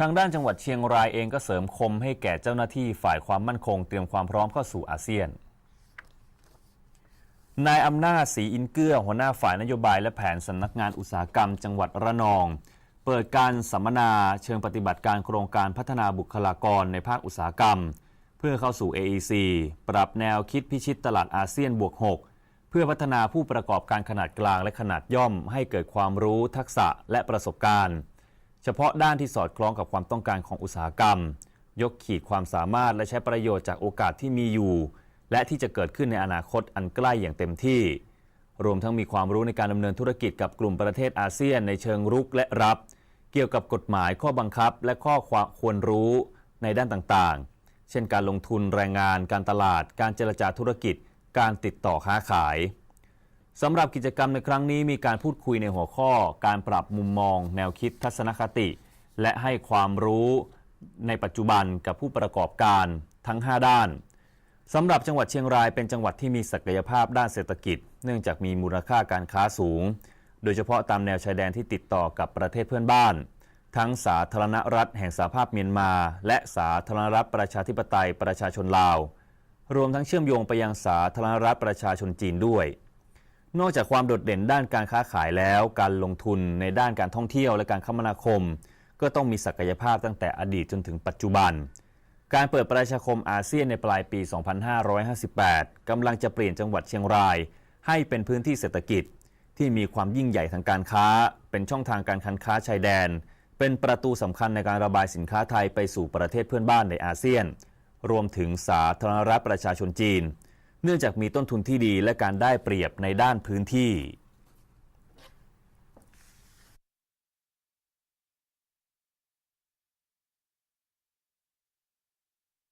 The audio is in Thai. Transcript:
ทางด้านจังหวัดเชียงรายเองก็เสริมคมให้แก่เจ้าหน้าที่ฝ่ายความมั่นคง เตรียมความพร้อมเข้าสู่อาเซียน นายอำนาจศรีอินเกื้อ หัวหน้าฝ่ายนโยบายและแผนสำนักงานอุตสาหกรรม จังหวัดระนอง เปิดการสัมมนาเชิงปฏิบัติการโครงการพัฒนาบุคลากรในภาคอุตสาหกรรม เพื่อเข้าสู่ AEC ปรับแนวคิดพิชิตตลาดอาเซียนบวก 6 เพื่อพัฒนาผู้ประกอบการขนาดกลางและขนาดย่อม ให้เกิดความรู้ทักษะและประสบการณ์ เฉพาะด้านที่สอดคล้องกับความต้องการของอุตสาหกรรม ยกขีดความสามารถและใช้ประโยชน์จากโอกาสที่มีอยู่ และที่จะเกิดขึ้นในอนาคตอันใกล้อย่างเต็มที่ รวมทั้งมีความรู้ในการดำเนินธุรกิจกับกลุ่มประเทศอาเซียนในเชิงรุกและรับ เกี่ยวกับกฎหมายข้อบังคับและข้อควรรู้ในด้านต่างๆ เช่นการลงทุนแรงงาน การตลาด การเจรจาธุรกิจ การติดต่อค้าขาย สำหรับกิจกรรมในครั้งนี้มีการพูดคุยในหัวข้อ การปรับมุมมอง แนวคิดทัศนคติ และให้ความรู้ในปัจจุบันกับผู้ประกอบการทั้ง 5 ด้านสำหรับจังหวัดเชียงรายเป็นจังหวัดที่มีศักยภาพด้านเศรษฐกิจ เนื่องจากมีมูลค่าการค้าสูง โดยเฉพาะตามแนวชายแดนที่ติดต่อกับประเทศเพื่อนบ้าน ทั้งสาธารณรัฐแห่งสหภาพเมียนมา และสาธารณรัฐประชาธิปไตยประชาชนลาว รวมทั้งเชื่อมโยงไปยังสาธารณรัฐประชาชนจีนด้วย นอกจากความโดดเด่นด้านการค้าขายแล้ว การลงทุนในด้านการท่องเที่ยวและการคมนาคม ก็ต้องมีศักยภาพตั้งแต่อดีตจนถึงปัจจุบัน การเปิดประชาคมอาเซียนในปลายปี 2558 กำลังจะเปลี่ยนจังหวัดเชียงราย ให้เป็นพื้นที่เศรษฐกิจ ที่มีความยิ่งใหญ่ทางการค้า เป็นช่องทางการคันค้าชายแดน เป็นประตูสำคัญในการระบายสินค้าไทยไปสู่ประเทศเพื่อนบ้านในอาเซียน รวมถึงสาธารณรัฐประชาชนจีน เนื่องจากมีต้นทุนที่ดีและการได้เปรียบในด้านพื้นที่